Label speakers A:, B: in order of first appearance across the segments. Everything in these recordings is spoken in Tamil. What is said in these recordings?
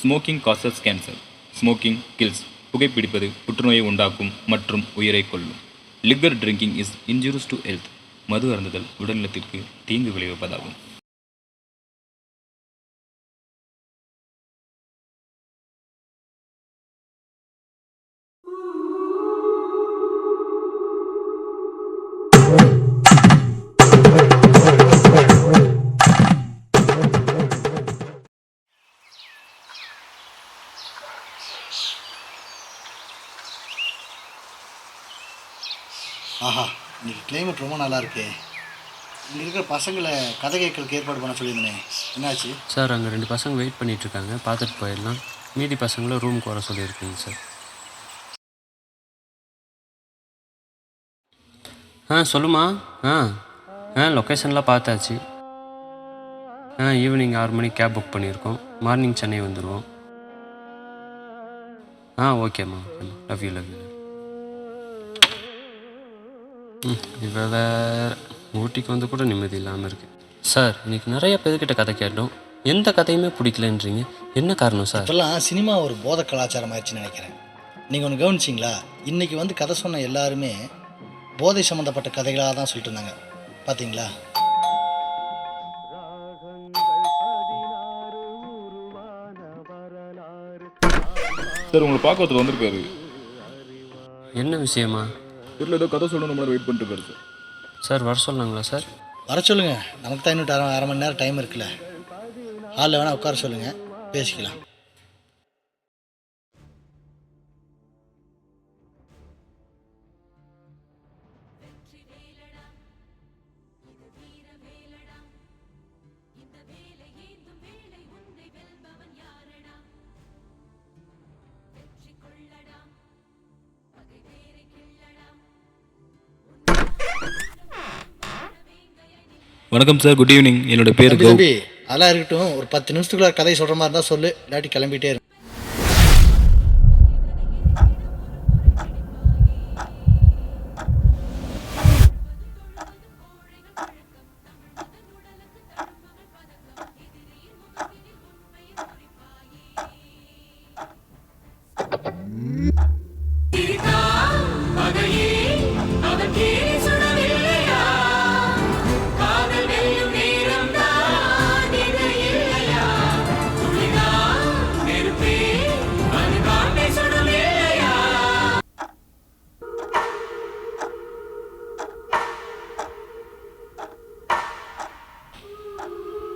A: smoking causes cancer smoking kills புகைப்பிடிப்பது புற்றுநோயை உண்டாக்கும் மற்றும் உயிரை கொள்ளும் liquor drinking is injurious to health மது அருந்துதல் உடல்நலத்திற்கு தீங்கு விளைவிப்பதாகும்
B: ஆஹா இன்றைக்கி கிளைமேட் ரொம்ப நல்லா இங்கே இருக்கிற பசங்களை கதை கேட்கறதுக்கு ஏற்பாடு பண்ண சொல்லியிருந்தேன் என்னாச்சு
C: சார் அங்கே ரெண்டு பசங்க வெயிட் பண்ணிகிட்ருக்காங்க பார்த்துட்டு போயிடலாம் மீதி பசங்களும் ரூமுக்கு வர சொல்லியிருக்கீங்க சார் ஆ சொல்லுமா ஆ ஆ லொக்கேஷன்லாம் பார்த்தாச்சு ஆ ஈவினிங் ஆறு மணிக்கு கேப் புக் பண்ணியிருக்கோம் மார்னிங் சென்னை வந்துடுவோம் ஆ ஓகேம்மா ஓகேம்மா லவ் யூ லவ் யூ இவள் வேறு ஊட்டிக்கு வந்து கூட நிம்மதி இல்லாமல் இருக்குது சார் இன்னைக்கு நிறைய பேர்கிட்ட கதை கேட்டோம் எந்த கதையுமே பிடிக்கலன்றீங்க
B: என்ன காரணம் சார் இதெல்லாம் சினிமா ஒரு போத கலாச்சாரம் ஆயிடுச்சுன்னு நினைக்கிறேன் நீங்கள் ஒன்று கவனிச்சிங்களா இன்றைக்கி வந்து கதை சொன்ன எல்லாருமே போதை சம்மந்தப்பட்ட கதைகளாக தான் சொல்லிட்டு இருந்தாங்க பார்த்தீங்களா
D: சார் உங்களை பார்க்கறதுக்கு வந்திருக்காரு
C: என்ன விஷயமா
D: தெரியல ஏதோ கதை சொல்லணும் நம்மளை வெயிட் பண்ணிட்டு சார்
C: சார் வர
B: சொல்லுங்களா சார் வர சொல்லுங்கள் நமக்கு தான் இன்னும் அரை அரை மணி நேரம் டைம் இருக்குல்ல ஹாலில் வேணால் உட்கார சொல்லுங்கள் பேசிக்கலாம்
C: வணக்கம் சார் குட் ஈவினிங் என்னோட பேர்
B: அதெல்லாம் இருக்கட்டும் ஒரு பத்து நிமிஷத்துக்குள்ள கதை சொல்கிற மாதிரி தான் சொல்லு இல்லாட்டி கிளம்பிட்டே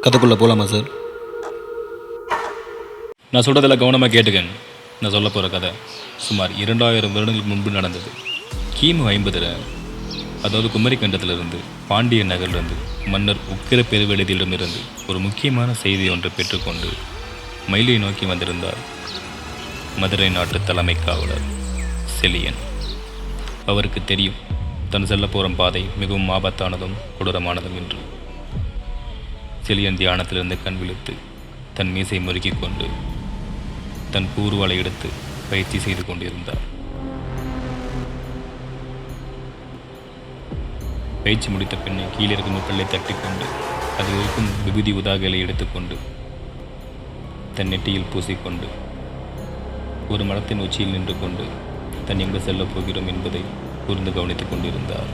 C: கதைக்குள்ளே போகலாமா சார் நான் சொல்கிறதில் கவனமாக கேட்டுக்கங்க நான் சொல்ல போகிற கதை சுமார் இரண்டாயிரம் வருடங்களுக்கு முன்பு நடந்தது கிமு ஐம்பதில் அதாவது குமரி கண்டத்திலிருந்து பாண்டிய நகரிலிருந்து மன்னர் உக்கிர பெருவெளிதியிடமிருந்து ஒரு முக்கியமான செய்தி ஒன்றை பெற்றுக்கொண்டு மயிலை நோக்கி வந்திருந்தார் மதுரை நாட்டு தலைமை காவலர் செலியன் அவருக்கு தெரியும் தன் செல்ல போகிற பாதை மிகவும் ஆபத்தானதும் கொடூரமானதும் என்று செலியன் தியானத்திலிருந்து கண் விழித்து தன் மீசை முறுக்கிக் கொண்டு தன் கூறுவலை எடுத்து பயிற்சி செய்து கொண்டிருந்தார் பயிற்சி முடித்த பெண்ணை கீழே இருக்கும் முட்களை தட்டிக்கொண்டு அது இருக்கும் விபூதி உதாகலை எடுத்துக்கொண்டு தன் நெட்டியில் பூசிக்கொண்டு ஒரு மரத்தின் உச்சியில் நின்று கொண்டு தன் எங்கு செல்லப் போகிறோம் என்பதை கூர்ந்து கவனித்துக் கொண்டிருந்தார்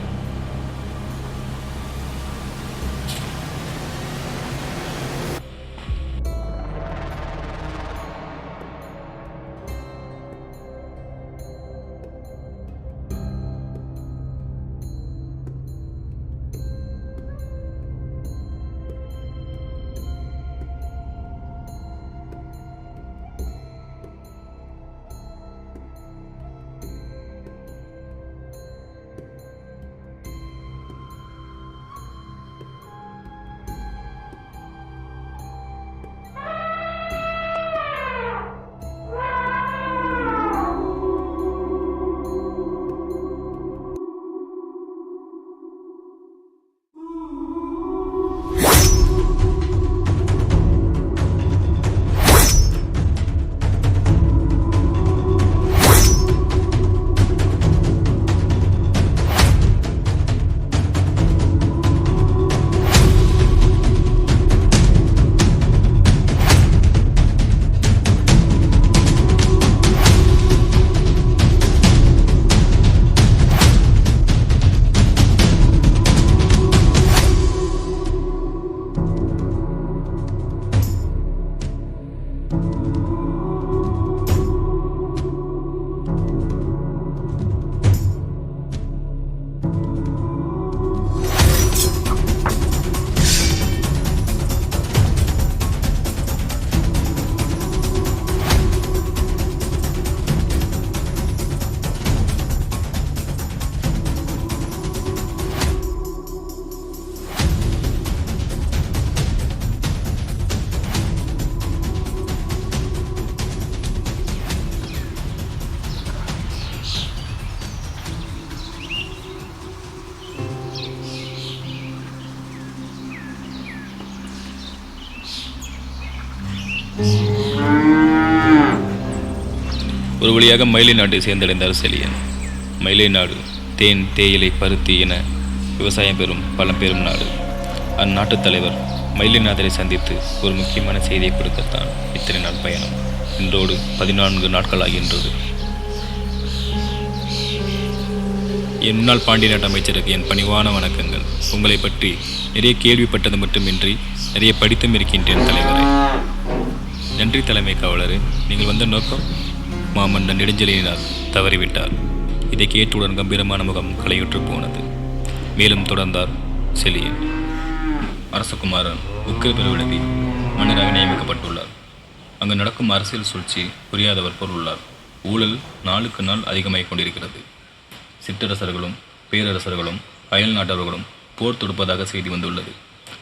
C: thank you ஒரு வழியாக மயிலை நாட்டை சேர்ந்தடைந்தார் செலியன் மயிலை நாடு தேன் தேயிலை பருத்தி என விவசாயம் பெறும் பலம் பெறும் நாடு அந்நாட்டு தலைவர் மயிலைநாதரை சந்தித்து ஒரு முக்கியமான செய்தியை கொடுக்கத்தான் இத்தனை நாள் பயணம் இன்றோடு பதினான்கு நாட்கள் ஆகின்றது என் முன்னாள் பாண்டிய நாட்டு அமைச்சருக்கு என் பணிவான வணக்கங்கள் உங்களை பற்றி நிறைய கேள்விப்பட்டது மட்டுமின்றி நிறைய படித்தும் இருக்கின்றேன் தலைவரே நன்றி தலைமை காவலரே நீங்கள் வந்த நோக்கம் மாமன்னன் நெடுஞ்செழியனார் தவறிவிட்டார் இதை கேட்டுடன் கம்பீரமான முகம் கலையுற்று போனது மேலும் தொடர்ந்தார் செலியன் அரசகுமாரன் உக்கிர பெருவிடுதி மன்னராக நியமிக்கப்பட்டுள்ளார் அங்கு நடக்கும் அரசியல் சூழ்ச்சி புரியாதவர் போல் உள்ளார் ஊழல் நாளுக்கு நாள் அதிகமாகிக் கொண்டிருக்கிறது சிற்றரசர்களும் பேரரசர்களும் அயல் நாட்டவர்களும் போர் தொடுப்பதாக செய்தி வந்துள்ளது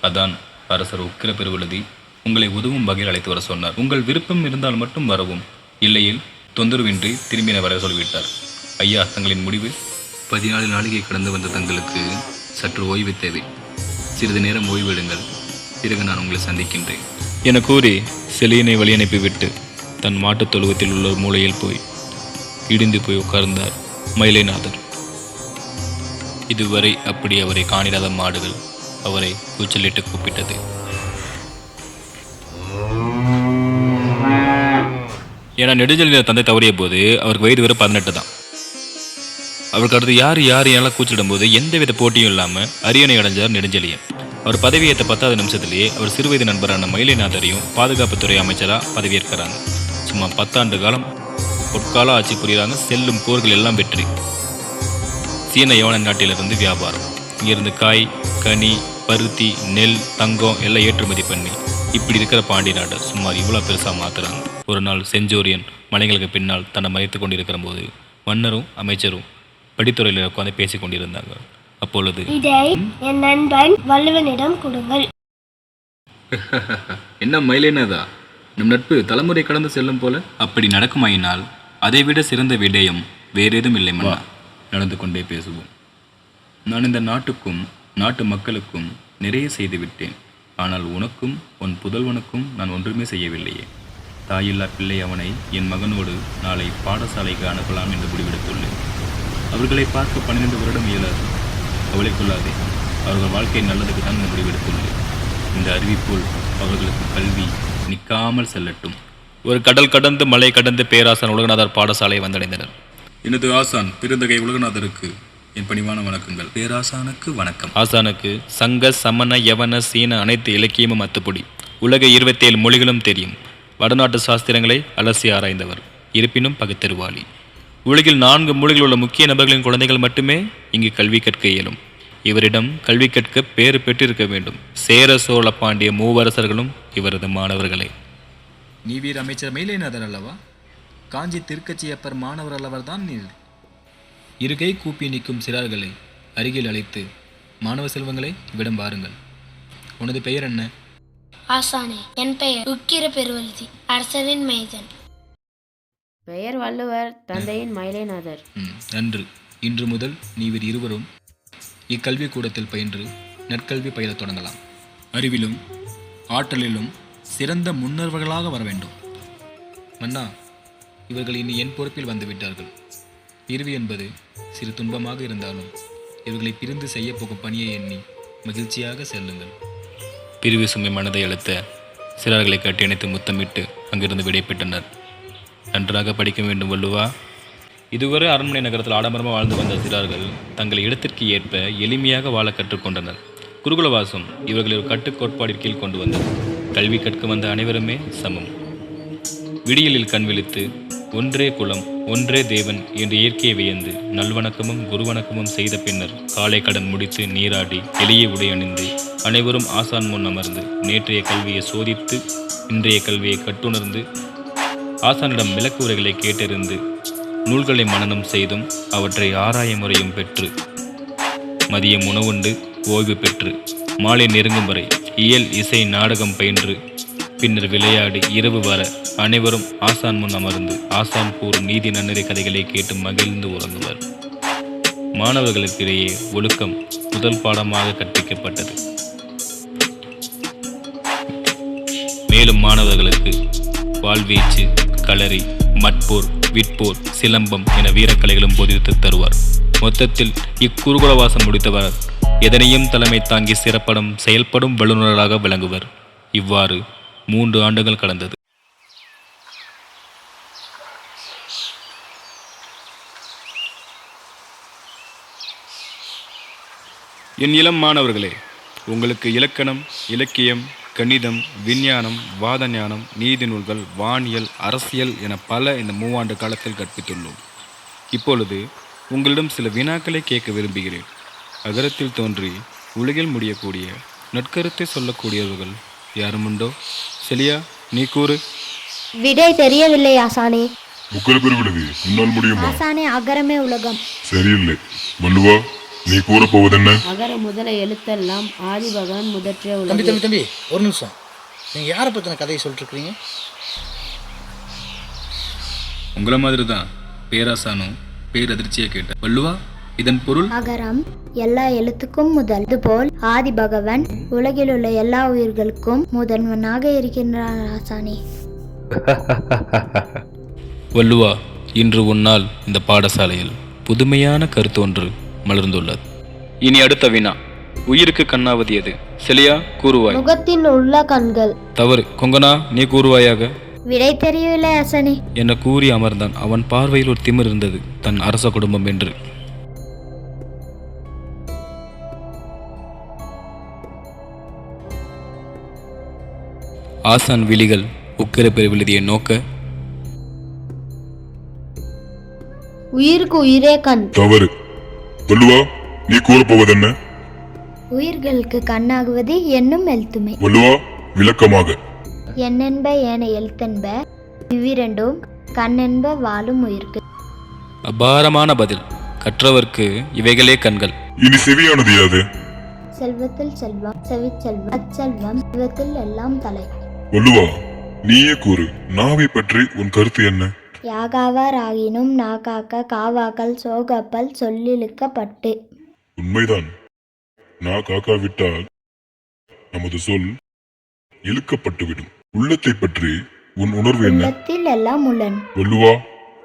C: அதான் அரசர் உக்கிர பெருவிழுதி உங்களை உதவும் வகையில் அழைத்து வர சொன்னார் உங்கள் விருப்பம் இருந்தால் மட்டும் வரவும் இல்லையில் தொந்தரவின்றி திரும்பின வர சொல்லிவிட்டார் ஐயா தங்களின் முடிவு பதினாலு நாளிகை கடந்து வந்த தங்களுக்கு சற்று ஓய்வு தேவை சிறிது நேரம் ஓய்வு எடுங்கள் பிறகு நான் உங்களை சந்திக்கின்றேன் என கூறி செலியனை வழியனுப்பிவிட்டு தன் மாட்டுத் தொழுவத்தில் உள்ள மூலையில் போய் இடிந்து போய் உட்கார்ந்தார் மயிலைநாதர் இதுவரை அப்படி அவரை காணிடாத மாடுகள் அவரை கூச்சலிட்டு கூப்பிட்டது ஏன்னா நெடுஞ்செழியனோட தந்தை தவறிய போது அவருக்கு வயது வெறும் பதினெட்டு தான் அவருக்கு அடுத்து யார் யார் எல்லாம் கூச்சிடும் போது எந்தவித போட்டியும் இல்லாமல் அரியணை அடைஞ்சார் நெடுஞ்செழியன் அவர் பதவியேற்ற பத்தாவது நிமிஷத்திலேயே அவர் சிறுவயது நண்பரான மயிலைநாதரையும் பாதுகாப்புத்துறை அமைச்சராக பதவியேற்கிறாங்க சும்மா பத்தாண்டு காலம் பொற்கால ஆட்சி புரியுறாங்க செல்லும் போர்கள் எல்லாம் வெற்றி சீன யோன நாட்டிலிருந்து வியாபாரம் இங்கிருந்து காய் கனி பருத்தி நெல் தங்கம் எல்லாம் ஏற்றுமதி பண்ணி இப்படி இருக்கிற பாண்டிய நாட்டை சுமார் இவ்வளோ பெருசாக மாற்றுறாங்க ஒரு நாள் செஞ்சோரியன் மலைகளுக்கு பின்னால் தன்னை மறைத்து கொண்டிருக்கிற போது மன்னரும் அமைச்சரும் படித்துறையில் உட்காந்து பேசி கொண்டிருந்தாங்க அப்பொழுது இதை
E: என் நண்பன் வள்ளுவனிடம் கொடுங்கள்
C: என்ன மயிலேனதா நம் நட்பு தலைமுறை கடந்து செல்லும் போல அப்படி நடக்குமாயினால் அதை விட சிறந்த விடயம் வேறேதும் இல்லை மன்னா நடந்து கொண்டே பேசுவோம் நான் இந்த நாட்டுக்கும் நாட்டு மக்களுக்கும் நிறைய செய்து விட்டேன் ஆனால் உனக்கும் உன் புதல்வனுக்கும் நான் ஒன்றுமே செய்யவில்லையே தாயில்லா பிள்ளை அவனை என் மகனோடு நாளை பாடசாலைக்கு அனுப்பலாம் என்று முடிவெடுத்துள்ளேன் அவர்களை பார்க்க பன்னிரண்டு வருடம் இயலாது அவளை கொள்ளாதே அவர்கள் வாழ்க்கை நல்லதுக்கு தான் என்று முடிவெடுத்துள்ளேன் இந்த அறிவிப்போல் அவர்களுக்கு கல்வி நிற்காமல் செல்லட்டும் ஒரு கடல் கடந்து மலை கடந்து பேராசன் உலகநாதர் பாடசாலை வந்தடைந்தனர் எனது ஆசான் பெருந்தகை உலகநாதருக்கு என் பணிவான வணக்கங்கள் பேராசானுக்கு வணக்கம் ஆசானுக்கு சங்க சமண யவன சீன அனைத்து இலக்கியமும் அத்துப்பொடி உலக இருபத்தேழு மொழிகளும் தெரியும் வடநாட்டு சாஸ்திரங்களை அலசி ஆராய்ந்தவர் இருப்பினும் பகுத்தறிவாளி உலகில் நான்கு மொழிகள் உள்ள முக்கிய நபர்களின் குழந்தைகள் மட்டுமே இங்கு கல்வி கற்க இயலும் இவரிடம் கல்வி கற்க பேறு பெற்றிருக்க வேண்டும் சேர சோழ பாண்டிய மூவரசர்களும் இவரது மாணவர்களே நீ வீர அமைச்சர் மயிலேநாதர் அல்லவா காஞ்சி திருக்கச்சியப்பர் மாணவர் அல்லவர் தான் நீர் இருகை கூப்பி நிற்கும் சிறார்களை அருகில் அழைத்து மாணவ செல்வங்களை இவ்விடம் பாருங்கள் உனது பெயர் என்ன
F: ஆசானே என் பெயர் உக்கிர பெருவழுதி அரசரின் மைதன்
G: பெயர் வள்ளுவர் தந்தையின்
C: மயிலைநாதர் நன்று இன்று முதல் நீவிர் இருவரும் இக்கல்வி கூடத்தில் பயின்று நற்கல்வி பயில தொடங்கலாம் அறிவிலும் ஆற்றலிலும் சிறந்த முன்னர்வர்களாக வர வேண்டும் மன்னா இவர்கள் இனி என் பொறுப்பில் வந்துவிட்டார்கள் பிரிவு என்பது சிறு துன்பமாக இருந்தாலும் இவர்களை பிரிந்து போகும் பணியை எண்ணி மகிழ்ச்சியாக செல்லுங்கள் பிரிவு சுமை மனதை அழுத்த சிறார்களை கட்டி இணைத்து முத்தமிட்டு அங்கிருந்து விடைபெற்றனர் நன்றாக படிக்க வேண்டும் வள்ளுவா இதுவரை அரண்மனை நகரத்தில் ஆடம்பரமாக வாழ்ந்து வந்த சிறார்கள் தங்கள் இடத்திற்கு ஏற்ப எளிமையாக வாழ கற்றுக்கொண்டனர் குருகுலவாசம் இவர்களின் கட்டுக்கோட்பாடின் கீழ் கொண்டு வந்தது கல்வி கற்க வந்த அனைவருமே சமம் விடியலில் கண் விழித்து ஒன்றே குலம் ஒன்றே தேவன் என்று இயற்கையை வியந்து நல்வணக்கமும் குருவணக்கமும் செய்த பின்னர் காலை கடன் முடித்து நீராடி எளிய உடை அணிந்து அனைவரும் ஆசான் முன் அமர்ந்து நேற்றைய கல்வியை சோதித்து இன்றைய கல்வியை கட்டுணர்ந்து ஆசானிடம் விளக்கு உரைகளை கேட்டறிந்து நூல்களை மனனம் செய்தும் அவற்றை ஆராய முறையும் பெற்று மதியம் உணவுண்டு ஓய்வு பெற்று மாலை நெருங்கும் வரை இயல் இசை நாடகம் பயின்று பின்னர் விளையாடி இரவு வர அனைவரும் ஆசான் முன் அமர்ந்து ஆசான் கூறும் நீதி நன்னறி கதைகளை கேட்டு மகிழ்ந்து உறங்குவர் மாணவர்களுக்கிடையே ஒழுக்கம் முதல் பாடமாக கற்பிக்கப்பட்டது மேலும் மாணவர்களுக்கு வாழ்வீச்சு களரி மட்போர் விற்போர் சிலம்பம் என வீரக்கலைகளும் போதித்து தருவார் மொத்தத்தில் இக்குறுகுலவாசம் முடித்தவர் எதனையும் தலைமை தாங்கி சிறப்படும் செயல்படும் வல்லுநராக விளங்குவர் இவ்வாறு மூன்று ஆண்டுகள் கடந்தது என் இளம் மாணவர்களே உங்களுக்கு இலக்கணம் இலக்கியம் கணிதம் விஞ்ஞானம் வாத ஞானம் நீதி நூல்கள் வானியல் அரசியல் என பல இந்த மூவாண்டு காலத்தில் கற்பித்துள்ளோம் இப்பொழுது உங்களிடம் சில வினாக்களை கேட்க விரும்புகிறேன் அகரத்தில் தோன்றி உலகில் முடியக்கூடிய நட்கருத்தை சொல்லக்கூடியவர்கள் யாரும் உண்டோ செலியா நீ கூறு
H: விடை தெரியவில்லை ஆசானே
I: முக்கல் பெருவிடுது உன்னால் முடியுமா
H: ஆசானே அகரமே
I: உலகம் சரியில்லை வள்ளுவா நீ கூறப்போவது
H: என்ன அகர முதல எழுத்தெல்லாம் ஆதிபகவான் முதற்றே
B: உலகு தம்பி தம்பி தம்பி ஒரு நிமிஷம் நீங்கள் யாரை பற்றின கதையை சொல்லிட்டுருக்கிறீங்க
C: உங்களை மாதிரி தான் பேராசானும் பேரதிர்ச்சியை கேட்ட வள்ளுவா இதன் பொருள்
H: அகரம் எல்லா எழுத்துக்கும் முதல் இதுபோல் ஆதி பகவன் உலகில் உள்ள எல்லா உயிர்களுக்கும் முதன்வனாக இருக்கின்றான் ஆசானே
C: வள்ளுவா இன்று உன்னால் இந்த பாடசாலையில் புதுமையான கருத்து ஒன்று மலர்ந்துள்ளது இனி அடுத்த வினா உயிருக்கு கண்ணாவது எது செலியா
H: கூறுவாய் முகத்தின் உள்ள கண்கள்
C: தவறு கொங்கனா நீ கூறுவாயாக
H: விடை தெரியவில்லை
C: அசனி என கூறி அமர்ந்தான் அவன் பார்வையில் ஒரு திமிர் இருந்தது தன் அரச குடும்பம் என்று ஆசான் விழிகள் உக்கிர பெருவிழுதிய நோக்க
H: உயிருக்கு உயிரே
I: கண் தவறு வள்ளுவா நீ என்ன
H: உயிர்களுக்கு கண்ணாகுவது
I: என்னும் எழுத்துமை வள்ளுவா விளக்கமாக
H: என்னென்ப ஏன எழுத்தென்ப இவ்விரண்டும் கண்ணென்ப வாழும் உயிர்க்கு
C: அபாரமான பதில் கற்றவர்க்கு இவைகளே
I: கண்கள் இனி செவியானது யாது
H: செல்வத்தில் செல்வம் செல்வம் அச்செல்வம் செல்வத்தில் எல்லாம் தலை
I: வள்ளுவா நீயே கூறு நாவை பற்றி உன் கருத்து என்ன
H: யாகாவாராகினும் நாகாக்க காவாக்கல் சோகப்பல் சொல்லிழுக்கப்பட்டு
I: உண்மைதான் நா காக்காவிட்டால் நமது சொல் இழுக்கப்பட்டுவிடும் உள்ளத்தை பற்றி உன்
H: உணர்வு என்னத்தில்
I: எல்லாம் உள்ளன் வள்ளுவா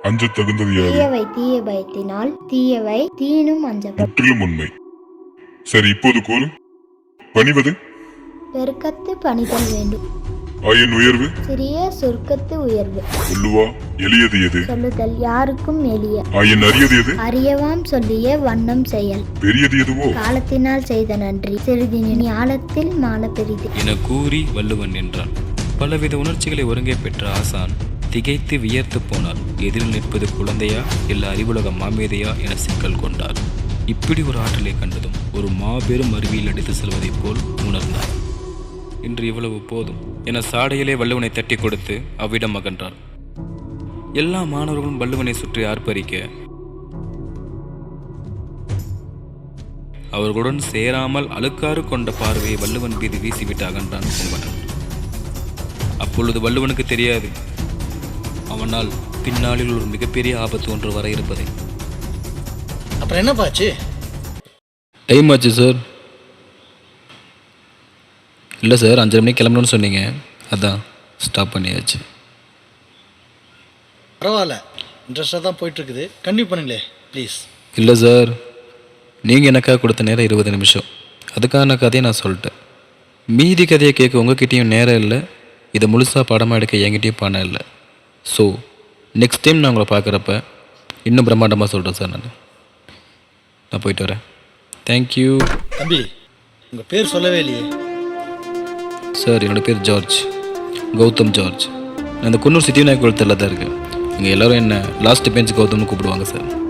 I: அஞ்ச
H: தகுந்தது தீயவை தீய பயத்தினால் தீயவை
I: தீனும் அஞ்ச முற்றிலும் உண்மை சரி இப்போது கூறு பணிவது
H: பெருக்கத்து பணிதல் வேண்டும் ஆயின் உயர்வு சிறிய சொர்க்கத்து உயர்வு
I: சொல்லுவா எளியது
H: எது சொல்லுதல் யாருக்கும் எளிய
I: ஆயின் அரியது எது
H: அறியவாம் சொல்லிய வண்ணம் செயல்
I: பெரியது எதுவோ
H: காலத்தினால் செய்த நன்றி சிறிது ஞாலத்தில் மால
C: பெரிது என கூறி வள்ளுவன் என்றான் பலவித உணர்ச்சிகளை ஒருங்கே பெற்ற ஆசான் திகைத்து வியர்த்து போனார் எதிரில் நிற்பது குழந்தையா இல்லை அறிவுலக மாமேதையா என சிக்கல் கொண்டார் இப்படி ஒரு ஆற்றலை கண்டதும் ஒரு மாபெரும் அருவியில் அடித்து செல்வதைப் போல் உணர்ந்தார் இன்று இவ்வளவு போதும் என சாடையிலே வள்ளுவனை தட்டி கொடுத்து அவ்விடம் அகன்றார் எல்லா மாணவர்களும் வள்ளுவனை சுற்றி ஆர்ப்பரிக்க அவர்களுடன் சேராமல் அழுக்காறு கொண்ட பார்வையை வள்ளுவன் மீது வீசிவிட்டு அகன்றான் கும்பனன் அப்பொழுது வள்ளுவனுக்கு தெரியாது அவனால் பின்னாளில் ஒரு மிகப்பெரிய ஆபத்து ஒன்று வர இருப்பதை
B: அப்புறம் என்ன பாச்சு
C: டைம் ஆச்சு சார் இல்லை சார் அஞ்சரை மணிக்கு கிளம்பணுன்னு சொன்னீங்க அதான் ஸ்டாப் பண்ணியாச்சு
B: பரவாயில்ல இன்ட்ரெஸ்டாக தான் போயிட்டுருக்குது கண்டிப்பாக பண்ணுங்களே
C: ப்ளீஸ் இல்லை சார் நீங்கள் எனக்காக கொடுத்த நேரம் இருபது நிமிஷம் அதுக்கான கதையை நான் சொல்லிட்டேன் மீதி கதையை கேட்க உங்ககிட்டேயும் நேரம் இல்லை இதை முழுசாக படமாக எடுக்க என்கிட்டயும் பணம் இல்லை ஸோ நெக்ஸ்ட் டைம் நான் உங்களை பார்க்குறப்ப இன்னும் பிரம்மாண்டமாக சொல்கிறேன் சார் நான் நான் போயிட்டு வரேன் தேங்க்யூ
B: தம்பி உங்கள் பேர் சொல்லவே இல்லையே
C: சார் என்னோட பேர் ஜார்ஜ் கௌதம் ஜார்ஜ் நான் இந்த குன்னூர் சித்தி விநாயகர் கோயில் தெரியல தான் இருக்கேன் இங்கே எல்லோரும் என்ன லாஸ்ட் பெஞ்ச் கௌதம்னு கூப்பிடுவாங்க சார்